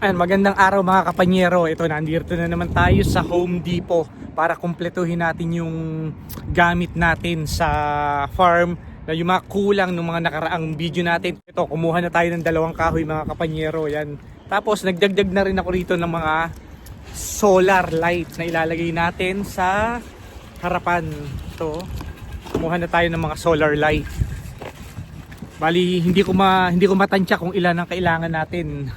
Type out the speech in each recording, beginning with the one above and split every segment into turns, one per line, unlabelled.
Ayan, magandang araw mga kapanyero. Ito, nandito na naman tayo sa Home Depot para kumpletuhin natin yung gamit natin sa farm na yung mga kulang ng mga nakaraang video natin. Ito, kumuha na tayo ng dalawang kahoy mga kapanyero. Yan. Tapos, nagdagdag na rin ako rito ng mga solar light na ilalagay natin sa harapan. Ito, kumuha na tayo ng mga solar light. Bali, hindi ko ma hindi ko matansya kung ilan ang kailangan natin.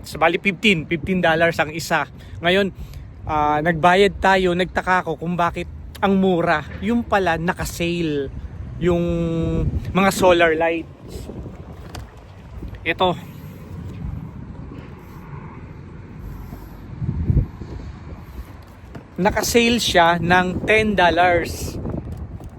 Sa bali 15, 15 dollars ang isa. Ngayon, ah, nagbayad tayo, nagtaka ko kung bakit ang mura. Yung pala naka-sale yung mga solar lights. Ito. Naka-sale siya ng 10 dollars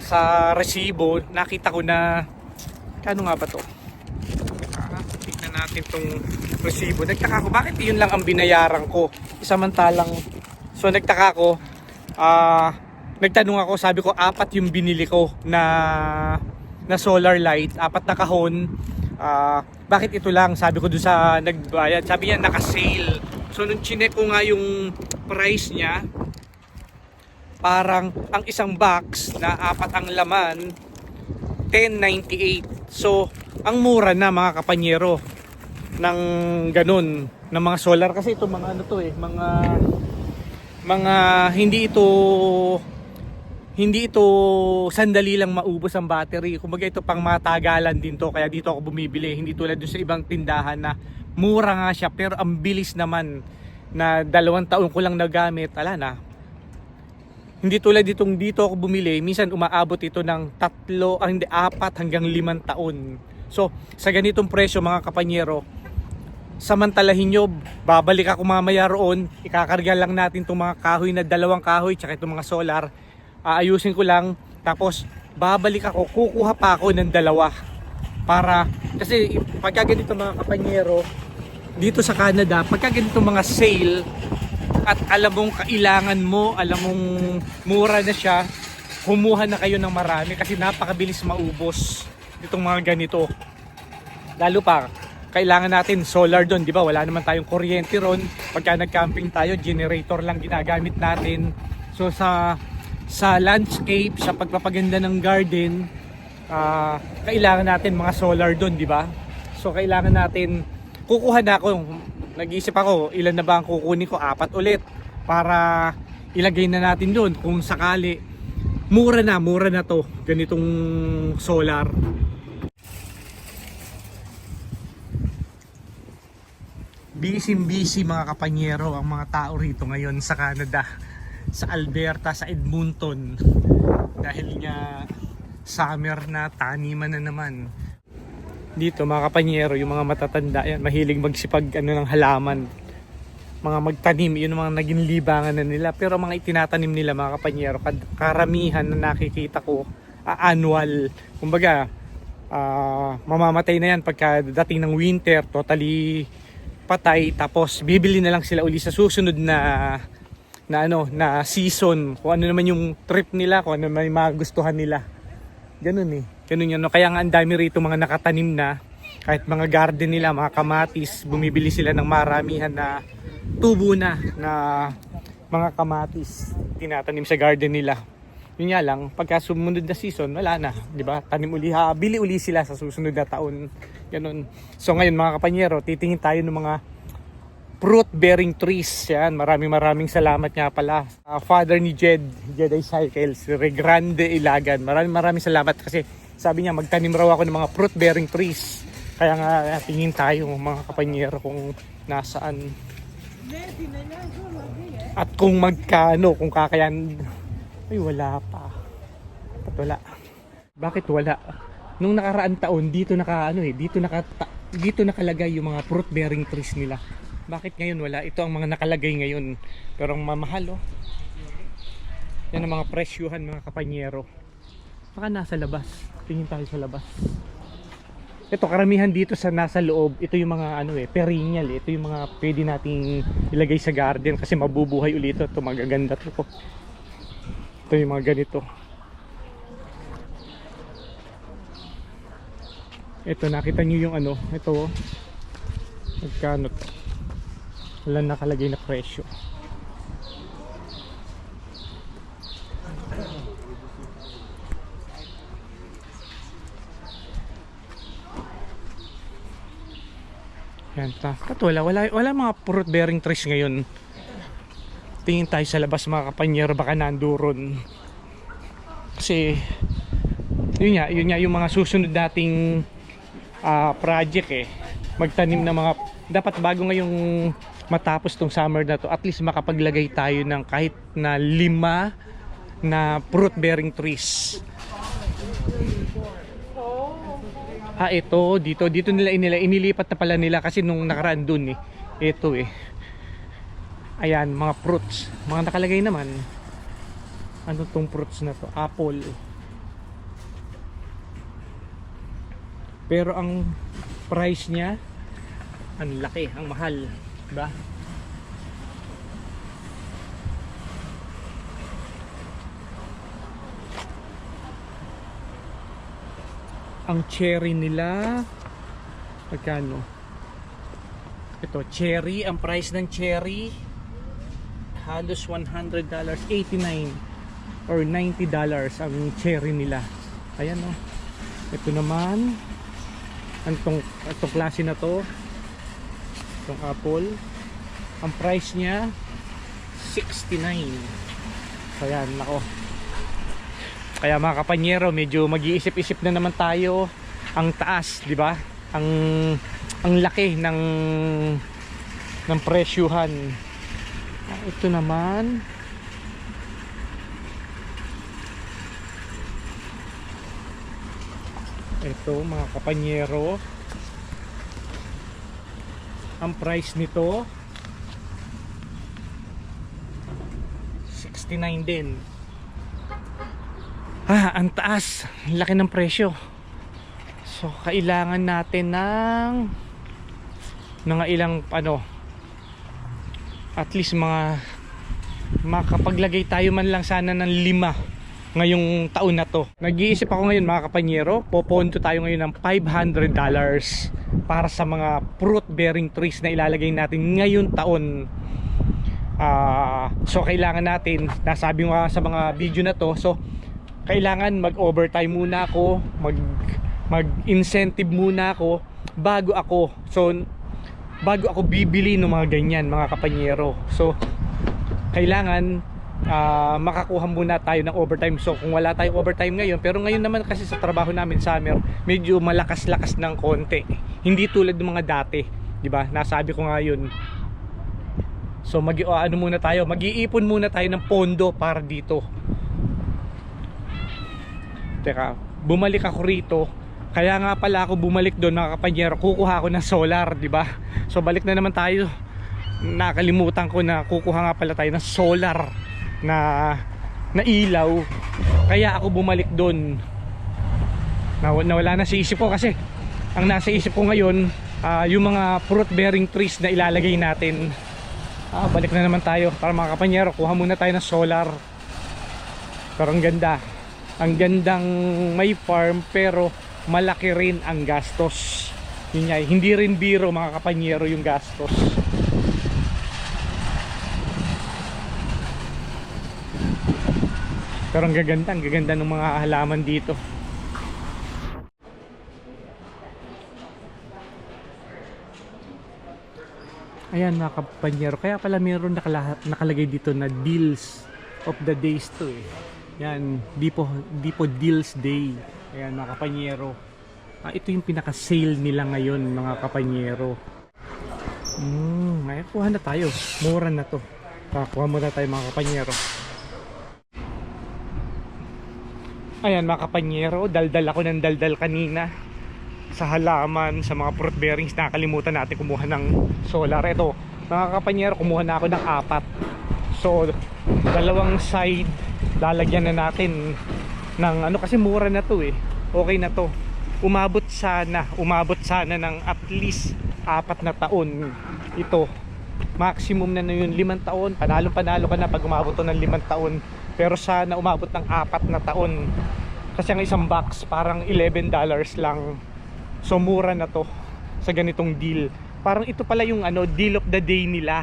sa resibo. Nakita ko na Kano nga ba to? Ah, Tingnan natin tong resibo. Nagtaka ko, bakit yun lang ang binayaran ko? Samantalang, so nagtaka ko, ah, nagtanong ako, sabi ko, apat yung binili ko na na solar light, apat na kahon. Ah, bakit ito lang? Sabi ko doon sa nagbayad. Sabi niya, naka-sale. So, nung chinek ko nga yung price niya, parang ang isang box na apat ang laman, 1098. So, ang mura na mga kapanyero ng ganun, ng mga solar kasi ito mga ano to eh, mga mga hindi ito hindi ito sandali lang maubos ang battery. Kumbaga ito pang matagalan din to kaya dito ako bumibili. Hindi tulad dun sa ibang tindahan na mura nga siya pero ang bilis naman na dalawang taon ko lang nagamit. Ala na, hindi tulad ditong dito ako bumili, minsan umaabot ito ng tatlo, ah, hindi, apat hanggang limang taon. So, sa ganitong presyo mga kapanyero, samantalahin nyo, babalik ako mamaya roon, ikakarga lang natin itong mga kahoy na dalawang kahoy, tsaka itong mga solar, aayusin ko lang, tapos babalik ako, kukuha pa ako ng dalawa. Para, kasi pagka ganito mga kapanyero, dito sa Canada, pagka ganito mga sale, at alam mong kailangan mo, alam mong mura na siya, humuha na kayo ng marami kasi napakabilis maubos itong mga ganito. Lalo pa, kailangan natin solar doon, di ba? Wala naman tayong kuryente ron. Pagka nag-camping tayo, generator lang ginagamit natin. So sa sa landscape, sa pagpapaganda ng garden, ah, kailangan natin mga solar doon, di ba? So kailangan natin kukuha na ako nag-iisip ako ilan na ba ang kukunin ko apat ulit para ilagay na natin doon kung sakali mura na mura na to ganitong solar busy busy mga kapanyero ang mga tao rito ngayon sa Canada sa Alberta sa Edmonton dahil nga summer na taniman na naman dito mga kapanyero, yung mga matatanda yan, mahilig magsipag ano ng halaman. Mga magtanim, yun mga naging libangan na nila. Pero mga itinatanim nila mga kapanyero, karamihan na nakikita ko, ah, annual. Kumbaga, ah, mamamatay na yan pagka dating ng winter, totally patay. Tapos bibili na lang sila uli sa susunod na na ano na season kung ano naman yung trip nila kung ano yung magustuhan nila Ganun eh. Ganun yun. No? Kaya nga ang dami rito mga nakatanim na kahit mga garden nila, mga kamatis, bumibili sila ng maramihan na tubo na na mga kamatis tinatanim sa garden nila. Yun nga lang, pagka sumunod na season, wala na, 'di ba? Tanim uli ha, bili uli sila sa susunod na taon. Ganun. So ngayon mga kapanyero, titingin tayo ng mga fruit bearing trees. Yan maraming maraming salamat nga pala. Ah, father ni Jed Jedi Cycles Regrande Ilagan. Maraming maraming salamat kasi sabi niya magtanim raw ako ng mga fruit bearing trees. Kaya nga tingin tayo mga kapanyero kung nasaan. At kung magkano kung kakayan. Ay wala pa. Ba't wala. Bakit wala nung nakaraan taon dito naka ano eh dito naka dito nakalagay yung mga fruit bearing trees nila bakit ngayon wala? Ito ang mga nakalagay ngayon. Pero ang mamahal oh. Yan ang mga presyuhan mga kapanyero. Baka nasa labas. Tingin tayo sa labas. Ito karamihan dito sa nasa loob. Ito yung mga ano eh, perennial. eh. Ito yung mga pwede nating ilagay sa garden kasi mabubuhay ulit. Ito magaganda to. Ito yung mga ganito. Ito nakita nyo yung ano. Ito oh. Magkano? Wala nakalagay na presyo. Yan ta. At wala, wala, wala mga fruit bearing trees ngayon. Tingin tayo sa labas mga kapanyero baka nandoon. Kasi yun nga, yun nga yung mga susunod nating ah, project eh. Magtanim ng mga dapat bago ngayong matapos tong summer na to, at least makapaglagay tayo ng kahit na lima na fruit bearing trees. Ah, ito, dito, dito nila inila, inilipat na pala nila kasi nung nakaraan dun eh. Ito eh. Ayan, mga fruits. Mga nakalagay naman. Ano tong fruits na to? Apple. Pero ang price niya, ang laki, ang mahal. Diba? ang cherry nila magkano ito cherry ang price ng cherry halos 100 dollars 89 or 90 dollars ang cherry nila ayan o ito naman antong itong klase na to itong apple ang price niya 69 so ayan nako kaya mga kapanyero, medyo mag-iisip-isip na naman tayo ang taas, di ba? Ang ang laki ng ng presyuhan. Ah, Ito naman Ito mga kapanyero Ang price nito 69 din Ah, ang taas. Laki ng presyo. So, kailangan natin ng mga ilang ano at least mga makapaglagay tayo man lang sana ng lima ngayong taon na to. Nag-iisip ako ngayon mga kapanyero, popondo tayo ngayon ng 500 dollars para sa mga fruit bearing trees na ilalagay natin ngayong taon. Ah, so kailangan natin, nasabi nga sa mga video na to, so kailangan mag-overtime muna ako, mag mag-incentive muna ako bago ako. So bago ako bibili ng mga ganyan, mga kapanyero. So kailangan ah, makakuha muna tayo ng overtime. So kung wala tayong overtime ngayon, pero ngayon naman kasi sa trabaho namin summer, medyo malakas-lakas ng konti. Hindi tulad ng mga dati, 'di ba? Nasabi ko nga 'yun. So mag o, ano muna tayo, mag-iipon muna tayo ng pondo para dito. Teka, bumalik ako rito. Kaya nga pala ako bumalik doon mga kapanyero, kukuha ako ng solar, di ba? So balik na naman tayo. Nakalimutan ko na kukuha nga pala tayo ng solar na na ilaw. Kaya ako bumalik doon. Na, nawala na sa isip ko kasi ang nasa isip ko ngayon ah, yung mga fruit bearing trees na ilalagay natin. Ah, balik na naman tayo para mga kapanyero, kuha muna tayo ng solar. Pero ang ganda. Ang gandang may farm pero malaki rin ang gastos. Yun nga, hindi rin biro mga kapanyero yung gastos. Pero ang gaganda, ang gaganda ng mga halaman dito. Ayan mga kapanyero, kaya pala meron nakala- nakalagay dito na deals of the days to eh. Yan, di po, di po deals day. Ayan mga kapanyero. Ah, ito yung pinaka-sale nila ngayon mga kapanyero. Hmm, ngayon kuha na tayo. Mura na to. Kakuha muna tayo mga kapanyero. Ayan mga kapanyero, daldal ako ng daldal kanina sa halaman, sa mga fruit bearings. Nakalimutan natin kumuha ng solar. Ito, mga kapanyero, kumuha na ako ng apat. So, dalawang side, lalagyan na natin ng ano kasi mura na to eh. Okay na to. Umabot sana, umabot sana ng at least apat na taon ito. Maximum na na yun, limang taon. Panalo panalo ka na pag umabot to ng limang taon. Pero sana umabot ng apat na taon. Kasi ang isang box parang 11 dollars lang. So mura na to sa ganitong deal. parang ito pala yung ano, deal of the day nila.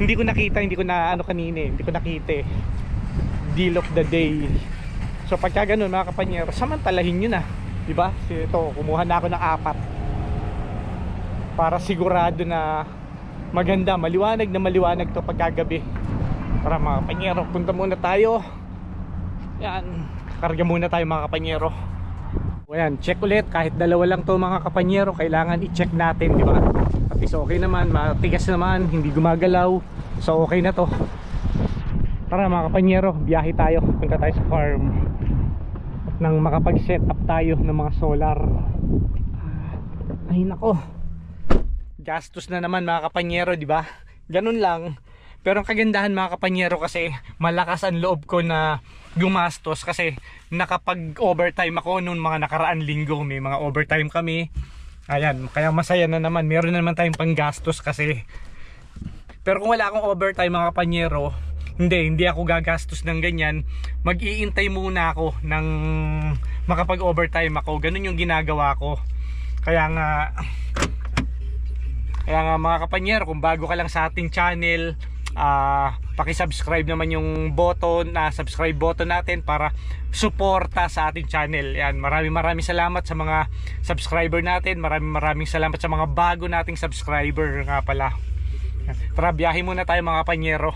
Hindi ko nakita, hindi ko na ano kanina, eh, hindi ko nakita eh. Deal of the day. So pagka ganun mga kapanyero, samantalahin nyo na. Di ba? Ito, kumuha na ako ng apat. Para sigurado na maganda, maliwanag na maliwanag to pagkagabi. Para mga kapanyero, punta muna tayo. Yan, karga muna tayo mga kapanyero. O yan, check ulit kahit dalawa lang to mga kapanyero, kailangan i-check natin, di ba? At least okay naman, matigas naman, hindi gumagalaw. So okay na to. Tara mga kapanyero, biyahe tayo. Punta tayo sa farm. At nang makapag-set up tayo ng mga solar. Ay nako. Gastos na naman mga kapanyero, di ba? Ganun lang. Pero ang kagandahan mga kapanyero kasi malakas ang loob ko na gumastos kasi nakapag overtime ako noon mga nakaraan linggo. May mga overtime kami. Ayan kaya masaya na naman. Meron na naman tayong panggastos kasi. Pero kung wala akong overtime mga kapanyero hindi hindi ako gagastos ng ganyan. Mag-iintay muna ako ng makapag overtime ako. Ganun yung ginagawa ko. Kaya nga kaya nga mga kapanyero, kung bago ka lang sa ating channel, ah paki-subscribe naman yung button, na subscribe button natin para suporta sa ating channel. Yan, maraming maraming salamat sa mga subscriber natin. Maraming maraming salamat sa mga bago nating subscriber nga pala. Tara, biyahe muna tayo mga kapanyero.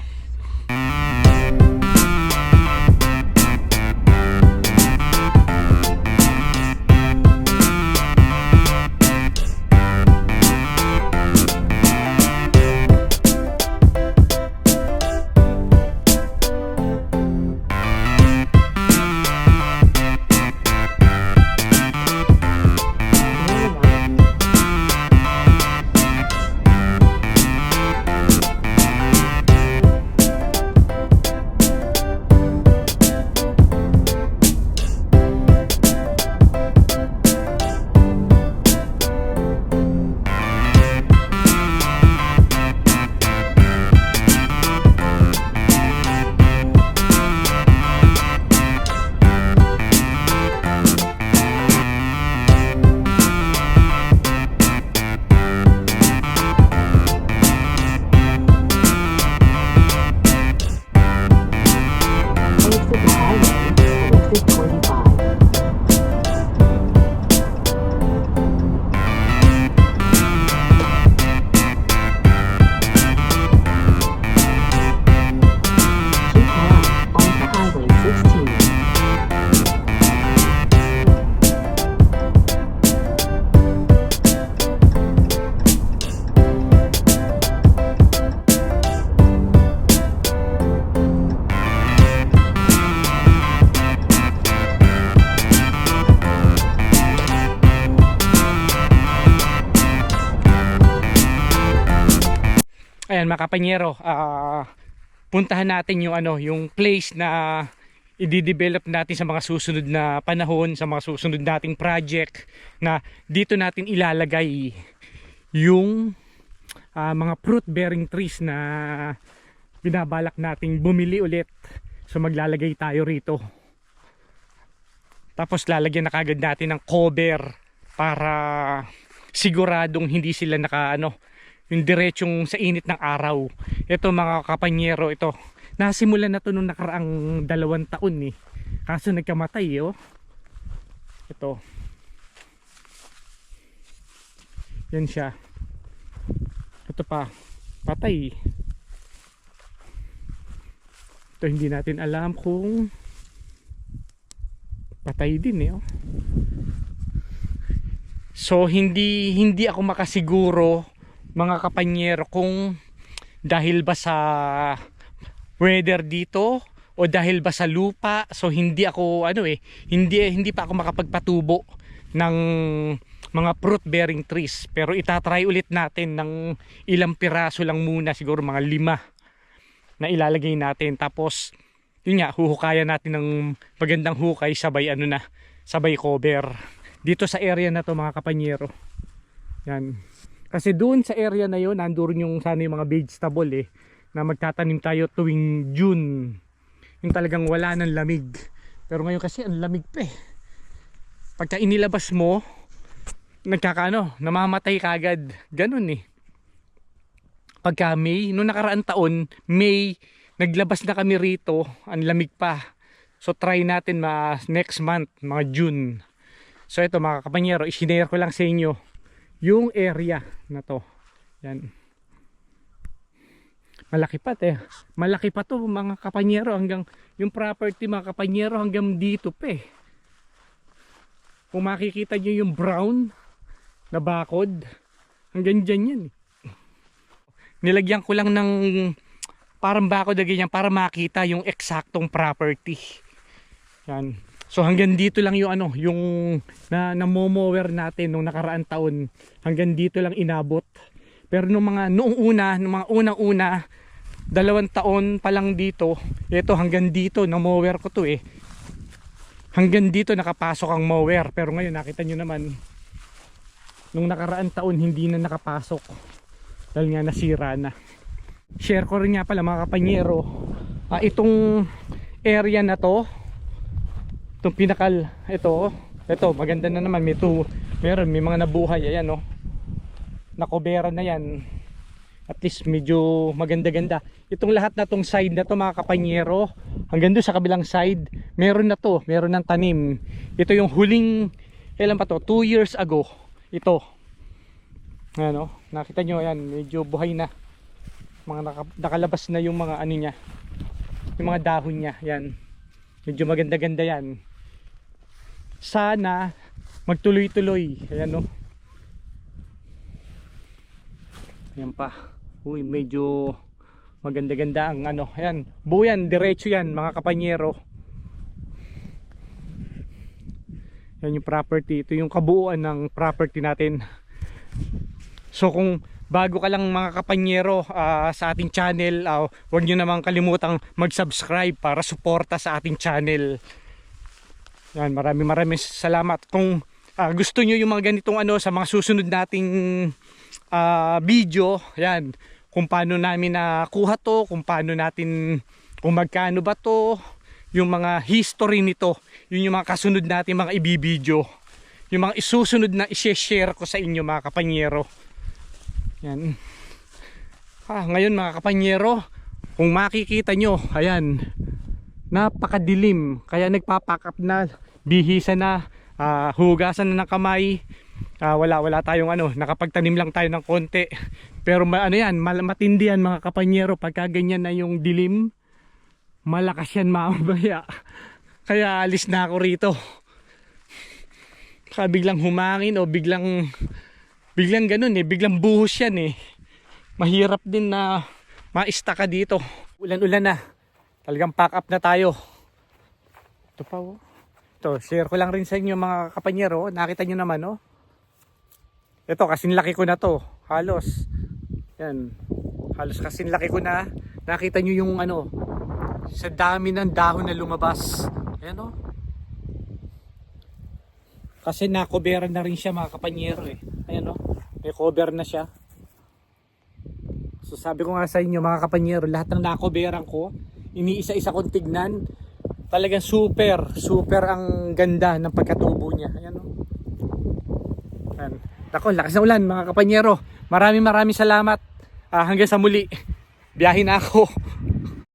Mga kapanyero, ah, puntahan natin yung ano, yung place na i-develop natin sa mga susunod na panahon, sa mga susunod nating project na dito natin ilalagay yung ah, mga fruit bearing trees na binabalak nating bumili ulit. So maglalagay tayo rito. Tapos lalagyan na kagad natin ng cover para siguradong hindi sila naka ano, yung diretsong sa init ng araw. Ito mga kapanyero, ito. Nasimulan na to nung nakaraang dalawang taon eh. Kaso nagkamatay eh, oh. Ito. Yan siya. Ito pa. Patay. Ito hindi natin alam kung patay din eh, oh. So hindi hindi ako makasiguro mga kapanyero kung dahil ba sa weather dito o dahil ba sa lupa so hindi ako ano eh hindi hindi pa ako makapagpatubo ng mga fruit bearing trees. Pero itatry ulit natin ng ilang piraso lang muna siguro mga lima na ilalagay natin. Tapos yun nga huhukayan natin ng magandang hukay sabay ano na sabay cover. Dito sa area na to mga kapanyero. Yan kasi doon sa area na yon nandoon yung sana yung mga vegetable eh na magtatanim tayo tuwing June. Yung talagang wala ng lamig. Pero ngayon kasi ang lamig pa eh. Pagka inilabas mo, nagkakaano, namamatay kagad. Ganun eh. pagka May, noong nakaraan taon, May, naglabas na kami rito, ang lamig pa. So try natin ma next month, mga June. So ito mga kapanyero, isinare ko lang sa inyo yung area na to. Yan. Malaki pa te. Malaki pa to mga kapanyero hanggang yung property mga kapanyero hanggang dito pa eh. Kung makikita nyo yung brown na bakod, hanggang dyan yan eh. Nilagyan ko lang ng parang bakod na ganyan para makita yung eksaktong property. Yan. So hanggang dito lang yung ano, yung na namomower natin nung nakaraan taon. Hanggang dito lang inabot. Pero nung mga noong una, nung mga unang-una, dalawang taon pa lang dito, ito hanggang dito na mower ko to eh. Hanggang dito nakapasok ang mower. Pero ngayon nakita nyo naman, nung nakaraan taon hindi na nakapasok. Dahil nga nasira na. Share ko rin nga pala mga kapanyero. ah, itong area na to, itong pinakal, ito, ito maganda na naman. May, two, meron, may mga nabuhay. Ayan oh. Nakobera na yan. At least medyo maganda-ganda. Itong lahat na tong side na to mga kapanyero, hanggang doon sa kabilang side, meron na to, meron ng tanim. Ito yung huling, kailan pa to? 2 years ago. Ito. Ano, nakita nyo yan, medyo buhay na. Mga naka- nakalabas na yung mga ano niya. Yung mga dahon niya, yan. Medyo maganda-ganda yan. Sana magtuloy-tuloy. Ayan no. Ayan pa. Uy, medyo maganda-ganda ang ano. Ayan, buo yan, diretso yan mga kapanyero. Yan yung property. Ito yung kabuuan ng property natin. So kung bago ka lang mga kapanyero ah, sa ating channel, ah, huwag nyo namang kalimutang mag-subscribe para suporta sa ating channel. Yan, marami marami salamat. Kung ah, gusto nyo yung mga ganitong ano sa mga susunod nating ah, video, yan, kung paano namin nakuha to, kung paano natin, kung magkano ba to, yung mga history nito, yun yung mga kasunod natin mga ibibideo. Yung mga isusunod na i-share ko sa inyo mga kapanyero. Yan. Ah, ngayon mga kapanyero, kung makikita nyo, ayan, napakadilim. Kaya nagpapakap na, bihisa na, ah, hugasan na ng kamay. Ah, wala, wala tayong ano, nakapagtanim lang tayo ng konti. Pero ma- ano yan, matindi yan mga kapanyero, pagka ganyan na yung dilim, malakas yan mamaya. Kaya alis na ako rito. Kaya biglang humangin o biglang biglang ganun eh, biglang buhos yan eh. Mahirap din na maista ka dito. Ulan-ulan na. Talagang pack up na tayo. Ito pa oh. Ito, share ko lang rin sa inyo mga kapanyero. Nakita nyo naman oh. Ito, kasing laki ko na to. Halos. Yan. Halos kasing laki ko na. Nakita nyo yung ano. Sa dami ng dahon na lumabas. Ayan oh. Kasi nakoberan na rin siya mga kapanyero eh. Ayan oh. May cover na siya. So sabi ko nga sa inyo mga kapanyero, lahat ng nakoberan ko, iniisa-isa kong tignan. Talagang super, super ang ganda ng pagkatubo niya. Ayan oh. Ayan. Nako, lakas ng ulan mga kapanyero. Maraming maraming salamat. Ah, hanggang sa muli. Biyahin ako.